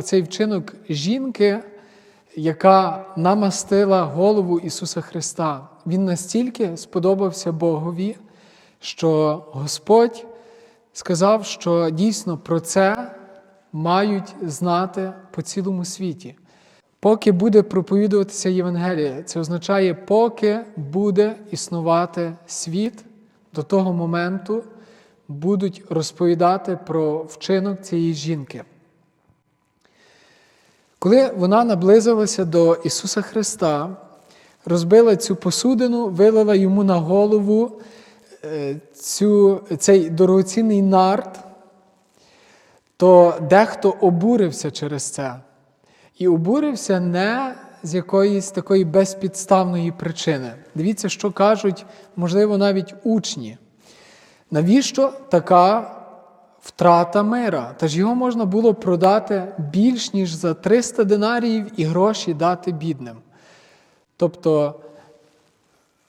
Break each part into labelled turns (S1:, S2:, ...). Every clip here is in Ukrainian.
S1: оцей вчинок жінки, яка намастила голову Ісуса Христа. Він настільки сподобався Богові, що Господь сказав, що дійсно про це мають знати по цілому світі. Поки буде проповідуватися Євангеліє, це означає, поки буде існувати світ, до того моменту будуть розповідати про вчинок цієї жінки. Коли вона наблизилася до Ісуса Христа, розбила цю посудину, вилила йому на голову е, цю, цей дорогоцінний нарт, то дехто обурився через це. І обурився не з якоїсь такої безпідставної причини. Дивіться, що кажуть, можливо, навіть учні. Навіщо така втрата мира? Та ж його можна було продати більш ніж за 300 динаріїв і гроші дати бідним. Тобто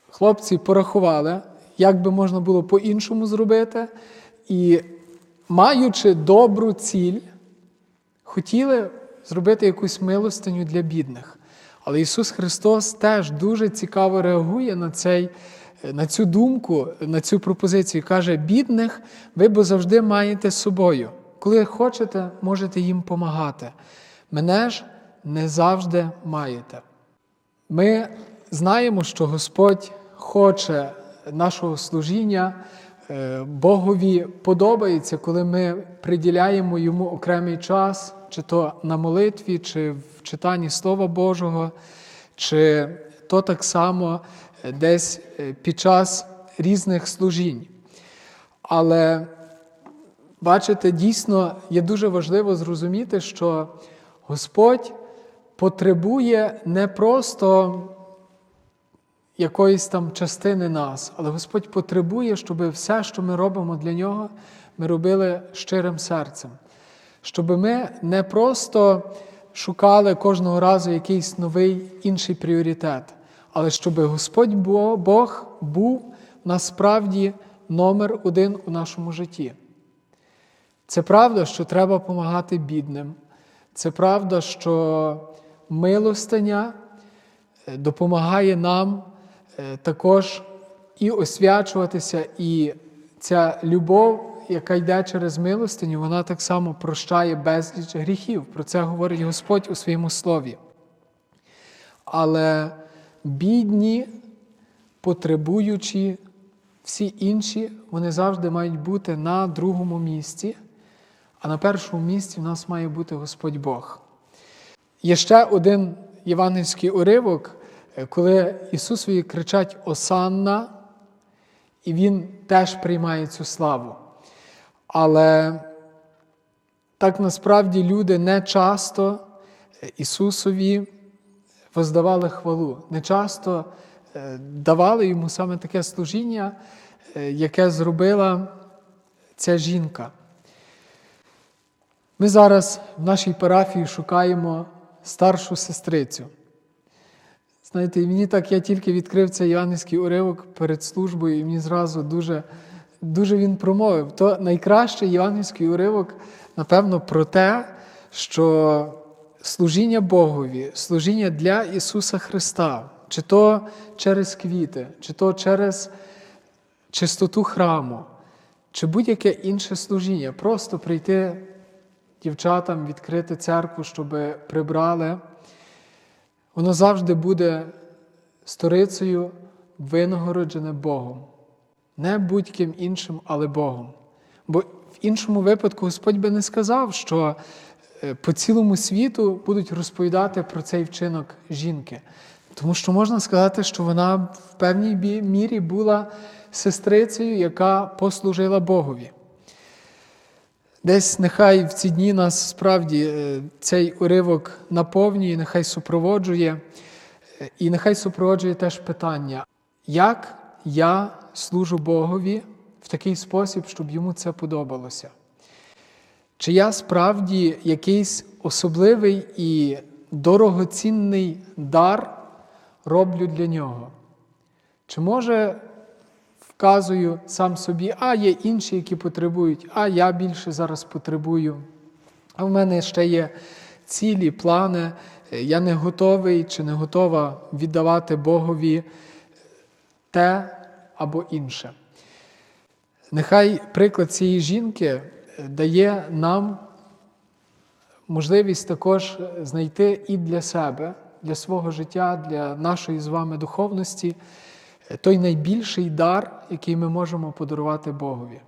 S1: хлопці порахували, як би можна було по-іншому зробити, і, маючи добру ціль, хотіли зробити якусь милостиню для бідних. Але Ісус Христос теж дуже цікаво реагує на цей, на цю думку, на цю пропозицію. Каже, бідних ви бо завжди маєте з собою. Коли хочете, можете їм допомагати. Мене ж не завжди маєте. Ми знаємо, що Господь хоче нашого служіння, е, Богові подобається, коли ми приділяємо йому окремий час, чи то на молитві, чи в читанні Слова Божого, чи то так само десь е, під час різних служінь. Але бачите, дійсно є дуже важливо зрозуміти, що Господь потребує не просто якоїсь там частини нас, але Господь потребує, щоб все, що ми робимо для Нього, ми робили щирим серцем. Щоб ми не просто шукали кожного разу якийсь новий інший пріоритет, але щоб Господь Бог був насправді номер один у нашому житті. Це правда, що треба допомагати бідним. Це правда, що милостиня е, допомагає нам е, також і освячуватися, і ця любов, яка йде через милостиню, вона так само прощає безліч гріхів. Про це говорить Господь у своєму слові. Але бідні, потребуючі, всі інші, вони завжди мають бути на другому місці, а на першому місці в нас має бути Господь Бог. Є ще один євангельський уривок, е, коли Ісусові кричать Осанна, і Він теж приймає цю славу. Але так насправді люди не часто Ісусові воздавали хвалу, не часто е, давали йому саме таке служіння, е, яке зробила ця жінка. Ми зараз в нашій парафії шукаємо старшу сестрицю. Знаєте, і мені так я тільки відкрив цей іванівський уривок перед службою, і мені зразу дуже дуже він промовив. То найкращий євангельський уривок, напевно, про те, що служіння Богові, служіння для Ісуса Христа, чи то через квіти, чи то через чистоту храму, чи будь-яке інше служіння, просто прийти дівчатам, відкрити церкву, щоб прибрали, воно завжди буде сторицею винагороджене Богом. Не будь-ким іншим, але Богом. Бо в іншому випадку Господь би не сказав, що по цілому світу будуть розповідати про цей вчинок жінки. Тому що можна сказати, що вона в певній мірі була сестрицею, яка послужила Богові. Десь нехай в ці дні нас справді е, цей уривок наповнює, нехай супроводжує, е, і нехай супроводжує теж питання, як я служу Богові в такий спосіб, щоб йому це подобалося? Чи я справді якийсь особливий і дорогоцінний дар роблю для нього? Чи може вказую сам собі, а є інші, які потребують, а я більше зараз потребую. А в мене ще є цілі, плани. Я не готовий чи не готова віддавати Богові те або інше. Нехай приклад цієї жінки дає нам можливість також знайти і для себе, для свого життя, для нашої з вами духовності е, той найбільший дар, який ми можемо подарувати Богові.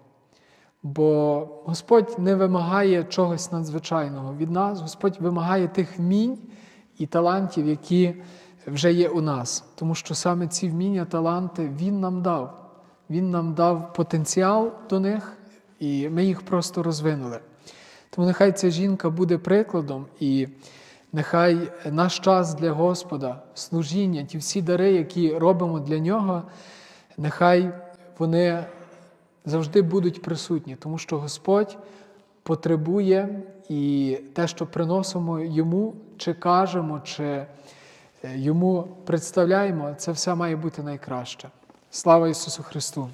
S1: Бо Господь не вимагає чогось надзвичайного від нас, Господь вимагає тих вмінь і талантів, які вже є у нас. Тому що саме ці вміння, таланти Він нам дав. Він нам дав потенціал до них, і ми їх просто розвинули. Тому нехай ця жінка буде прикладом, і нехай наш час для Господа, служіння, ті всі дари, які робимо для нього, нехай вони завжди будуть присутні, тому що Господь потребує і те, що приносимо йому, чи кажемо, чи е, йому представляємо, це все має бути найкраще. Слава Ісусу Христу!